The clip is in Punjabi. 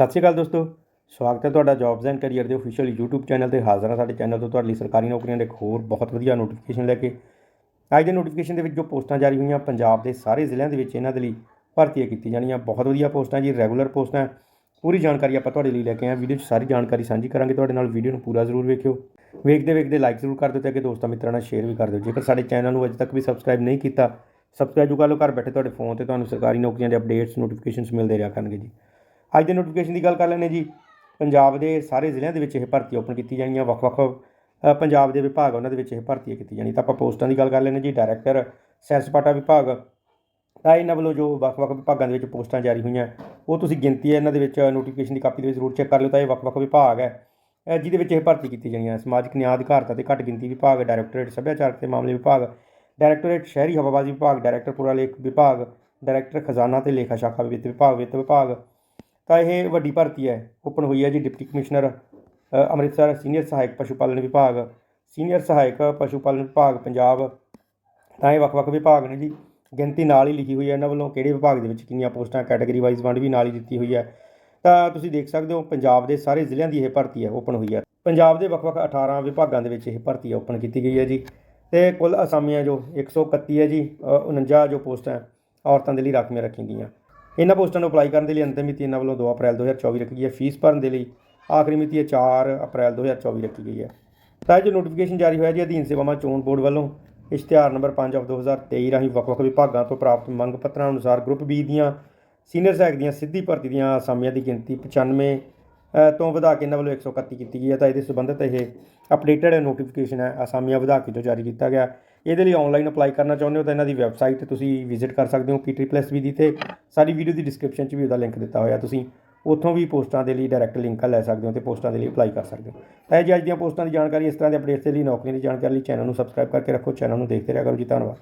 ਸਤਿ ਸ਼੍ਰੀ ਅਕਾਲ ਦੋਸਤੋ, ਸਵਾਗਤ ਹੈ ਤੁਹਾਡਾ ਜੌਬਸ ਐਂਡ ਕੈਰੀਅਰ ਦੇ ਅਫੀਸ਼ੀਅਲ YouTube ਚੈਨਲ ਤੇ। ਹਾਜ਼ਰ ਹਾਂ ਸਾਡੇ ਚੈਨਲ ਤੋਂ ਤੁਹਾਡੇ ਲਈ ਸਰਕਾਰੀ ਨੌਕਰੀਆਂ ਦੇ ਇੱਕ ਹੋਰ ਬਹੁਤ ਵਧੀਆ ਨੋਟੀਫਿਕੇਸ਼ਨ ਲੈ ਕੇ। ਅੱਜ ਦੇ ਨੋਟੀਫਿਕੇਸ਼ਨ ਦੇ ਵਿੱਚ ਜੋ ਪੋਸਟਾਂ ਜਾਰੀ ਹੋਈਆਂ, ਪੰਜਾਬ ਦੇ ਸਾਰੇ ਜ਼ਿਲ੍ਹਿਆਂ ਦੇ ਵਿੱਚ ਇਹਨਾਂ ਦੇ ਲਈ ਭਰਤੀਆਂ ਕੀਤੀ ਜਾਣੀਆਂ। ਬਹੁਤ ਵਧੀਆ ਪੋਸਟਾਂ ਜੀ ਰੈਗੂਲਰ ਪੋਸਟਾਂ। ਪੂਰੀ ਜਾਣਕਾਰੀ ਆਪਾਂ ਤੁਹਾਡੇ ਲਈ ਲੈ ਕੇ ਆਏ ਹਾਂ। ਵੀਡੀਓ 'ਚ ਸਾਰੀ ਜਾਣਕਾਰੀ ਸਾਂਝੀ ਕਰਾਂਗੇ ਤੁਹਾਡੇ ਨਾਲ। ਵੀਡੀਓ ਨੂੰ ਪੂਰਾ ਜ਼ਰੂਰ ਵੇਖਿਓ। ਵੇਖਦੇ ਵੇਖਦੇ ਲਾਈਕ ਜ਼ਰੂਰ ਕਰ ਦਿਓ ਤੇ ਅੱਗੇ ਦੋਸਤਾਂ ਮਿੱਤਰਾਂ ਨਾਲ ਸ਼ੇਅਰ ਵੀ ਕਰ ਦਿਓ। ਜੇਕਰ ਸਾਡੇ ਚੈਨਲ ਨੂੰ ਅਜੇ ਤੱਕ ਵੀ ਸਬਸਕ੍ਰਾਈਬ ਨਹੀਂ ਕੀਤਾ ਸਬਸਕ੍ਰਾਈਬ ਕਰ ਲਓ, ਘਰ ਬੈਠੇ ਤੁਹਾਡੇ ਫੋਨ ਤੇ ਤੁਹਾਨੂੰ ਸਰਕਾਰੀ ਨੌਕਰੀਆਂ ਦੇ ਅਪਡੇਟਸ ਨੋਟੀਫਿਕੇਸ਼ਨਸ ਮਿਲਦੇ ਰਿਹਾ ਕਰਨਗੇ ਜੀ। ਅੱਜ ਦੇ ਨੋਟੀਫਿਕੇਸ਼ਨ ਦੀ ਗੱਲ ਕਰ ਲੈਂਦੇ ਜੀ। ਪੰਜਾਬ ਦੇ ਸਾਰੇ ਜ਼ਿਲ੍ਹਿਆਂ ਦੇ ਵਿੱਚ ਇਹ ਭਰਤੀ ਓਪਨ ਕੀਤੀ ਜਾਣੀਆਂ ਵੱਖ-ਵੱਖ ਪੰਜਾਬ ਦੇ ਵਿਭਾਗ ਉਹਨਾਂ ਦੇ ਵਿੱਚ ਇਹ ਭਰਤੀ ਕੀਤੀ ਜਾਣੀ ਤਾਂ ਆਪਾਂ ਪੋਸਟਾਂ ਦੀ ਗੱਲ ਕਰ ਲੈਂਦੇ ਜੀ। ਡਾਇਰੈਕਟਰ ਸੈਰ ਸਪਾਟਾ ਵਿਭਾਗ, ਤਾਂ ਇਹਨਾਂ ਵੱਲੋਂ ਜੋ ਵੱਖ-ਵੱਖ ਵਿਭਾਗਾਂ ਦੇ ਵਿੱਚ ਪੋਸਟਾਂ ਜਾਰੀ ਹੋਈਆਂ, ਉਹ ਤੁਸੀਂ ਗਿਣਤੀ ਹੈ ਇਹਨਾਂ ਦੇ ਵਿੱਚ ਨੋਟੀਫਿਕੇਸ਼ਨ ਦੀ ਕਾਪੀ ਦੇ ਵਿੱਚ ਜ਼ਰੂਰ ਚੈੱਕ ਕਰ ਲਿਓ। ਤਾਂ ਇਹ ਵੱਖ-ਵੱਖ ਵਿਭਾਗ ਹੈ ਜਿਹਦੇ ਵਿੱਚ ਇਹ ਭਰਤੀ ਕੀਤੀ ਜਾਣੀ ਹੈ ਸਮਾਜਿਕ ਨਿਆਂ ਅਧਿਕਾਰਤਾ ਤੇ ਘੱਟ ਗਿਣਤੀ ਵਿਭਾਗ ਡਾਇਰੈਕਟੋਰੇਟ ਸੱਭਿਆਚਾਰਕ ਤੇ ਮਾਮਲੇ ਵਿਭਾਗ ਡਾਇਰੈਕਟੋਰੇਟ ਸ਼ਹਿਰੀ ਹਵਾਬਾਜ਼ੀ ਵਿਭਾਗ ਡਾਇਰੈਕਟਰ ਪੁਰਾਲੇਖ ਵਿਭਾਗ ਡਾਇਰੈਕਟਰ ਖਜ਼ਾਨਾ ਤੇ ਲੇਖਾ ਸ਼ਾਖਾ ਵਿੱਤ ਵਿਭਾਗ ਵਿੱਤ ਵਿਭਾਗ ਤਾਂ ਇਹ ਵੱਡੀ ਭਰਤੀ ਹੈ। ਓਪਨ ਹੋਈ ਹੈ ਜੀ ਡਿਪਟੀ ਕਮਿਸ਼ਨਰ ਅੰਮ੍ਰਿਤਸਰ ਸੀਨੀਅਰ ਸਹਾਇਕ ਪਸ਼ੂ ਪਾਲਣ ਵਿਭਾਗ। ਸੀਨੀਅਰ ਸਹਾਇਕ ਪਸ਼ੂ ਪਾਲਣ ਵਿਭਾਗ ਪੰਜਾਬ। ਤਾਂ ਇਹ ਵੱਖ-ਵੱਖ ਵਿਭਾਗ ਨੇ ਜੀ। ਗਿਣਤੀ ਨਾਲ ਹੀ ਲਿਖੀ ਹੋਈ ਹੈ ਇਹਨਾਂ ਵੱਲੋਂ। ਕਿਹੜੇ ਵਿਭਾਗ ਦੇ ਵਿੱਚ ਕਿੰਨੀਆਂ ਪੋਸਟਾਂ ਕੈਟਾਗਰੀ ਵਾਈਜ਼ ਵੰਡ ਵੀ ਨਾਲ ਹੀ ਦਿੱਤੀ ਹੋਈ ਹੈ। ਤਾਂ ਤੁਸੀਂ ਦੇਖ ਸਕਦੇ ਹੋ ਪੰਜਾਬ ਦੇ ਸਾਰੇ ਜ਼ਿਲ੍ਹਿਆਂ ਦੀ ਇਹ ਭਰਤੀ ਹੈ ਓਪਨ ਹੋਈ ਹੈ। ਪੰਜਾਬ ਦੇ ਵੱਖ-ਵੱਖ 18 ਵਿਭਾਗਾਂ ਦੇ ਵਿੱਚ ਇਹ ਭਰਤੀ ਓਪਨ ਕੀਤੀ ਗਈ ਹੈ ਜੀ। ਤੇ ਕੁੱਲ ਅਸਾਮੀਆਂ ਜੋ 131 ਹੈ ਜੀ ਅ, 49 ਜੋ ਪੋਸਟਾਂ ਔਰਤਾਂ ਦੇ ਲਈ ਰਾਖਵੀਆਂ ਰੱਖੀਆਂ ਗਈਆਂ। ਇਹਨਾਂ ਪੋਸਟਾਂ ਨੂੰ ਅਪਲਾਈ ਕਰਨ ਦੇ ਲਈ ਅੰਤਿਮ ਮਿਤੀ ਇਹਨਾਂ ਵੱਲੋਂ 2 ਅਪ੍ਰੈਲ 2024 ਰੱਖੀ ਗਈ ਹੈ। ਫੀਸ ਭਰਨ ਦੇ ਲਈ ਆਖਰੀ ਮਿਤੀ ਹੈ 4 ਅਪ੍ਰੈਲ 2024 ਰੱਖੀ ਗਈ ਹੈ। ਤਾਂ ਇਹ ਜੋ ਨੋਟੀਫਿਕੇਸ਼ਨ ਜਾਰੀ ਹੋਇਆ ਜੀ, ਅਧੀਨ ਸੇਵਾਵਾਂ ਚੋਣ ਬੋਰਡ ਵੱਲੋਂ ਇਸ਼ਤਿਹਾਰ ਨੰਬਰ 5 ਆਫ 2023 ਰਾਹੀਂ ਵੱਖ-ਵੱਖ ਵਿਭਾਗਾਂ ਤੋਂ ਪ੍ਰਾਪਤ ਮੰਗ ਪੱਤਰਾਂ ਅਨੁਸਾਰ ਗਰੁੱਪ ਬੀ ਦੀਆਂ ਸੀਨੀਅਰ ਸਹਾਇਕ ਦੀਆਂ ਸਿੱਧੀ ਭਰਤੀ ਦੀਆਂ ਅਸਾਮੀਆਂ ਦੀ ਗਿਣਤੀ 95 ਤੋਂ ਵਧਾ ਕੇ ਇਹਨਾਂ ਵੱਲੋਂ 131 ਕੀਤੀ ਗਈ ਹੈ ਤਾਂ ਇਹਦੇ ਸੰਬੰਧਿਤ ਇਹ ਅਪਡੇਟਡ ਨੋਟੀਫਿਕੇਸ਼ਨ ਹੈ, ਅਸਾਮੀਆਂ ਵਧਾ ਕੇ ਜੋ ਜਾਰੀ ਕੀਤਾ ਗਿਆ। ਇਹਦੇ ਲਈ ਆਨਲਾਈਨ ਅਪਲਾਈ ਕਰਨਾ ਚਾਹੁੰਦੇ ਹੋ ਤਾਂ ਇਹਨਾਂ ਦੀ ਵੈਬਸਾਈਟ ਤੁਸੀਂ ਵਿਜ਼ਿਟ ਕਰ ਸਕਦੇ ਹੋ ਪੀ ਦੀ ਤੇ ਸਾਡੀ ਵੀਡੀਓ ਦੀ ਡਿਸਕ੍ਰਿਪਸ਼ਨ 'ਚ ਵੀ ਉਹਦਾ ਲਿੰਕ ਦਿੱਤਾ ਹੋਇਆ ਤੁਸੀਂ। ਉੱਥੋਂ ਵੀ ਪੋਸਟਾਂ ਦੇ ਲਈ ਡਾਇਰੈਕਟ ਲਿੰਕਾਂ ਲੈ ਸਕਦੇ ਹੋ ਤੇ ਪੋਸਟਾਂ ਦੇ ਲਈ ਅਪਲਾਈ ਕਰ ਸਕਦੇ ਹੋ। ਤਾਂ ਇਹ ਜੀ ਅੱਜ ਦੀਆਂ ਪੋਸਟਾਂ ਦੀ ਜਾਣਕਾਰੀ ਇਸ ਤਰ੍ਹਾਂ ਦੇ ਅਪਡੇਟਸ ਦੇ ਲਈ ਨੌਕਰੀਆਂ ਦੀ ਜਾਣਕਾਰੀ ਲਈ ਚੈਨਲ ਨੂੰ ਸਬਸਕ੍ਰਾਈਬ ਕਰਕੇ ਰੱਖੋ। ਚੈਨਲ ਨੂੰ ਦੇਖਦੇ ਰਿਹਾ ਕਰੋ ਜੀ। ਧੰਨਵਾਦ।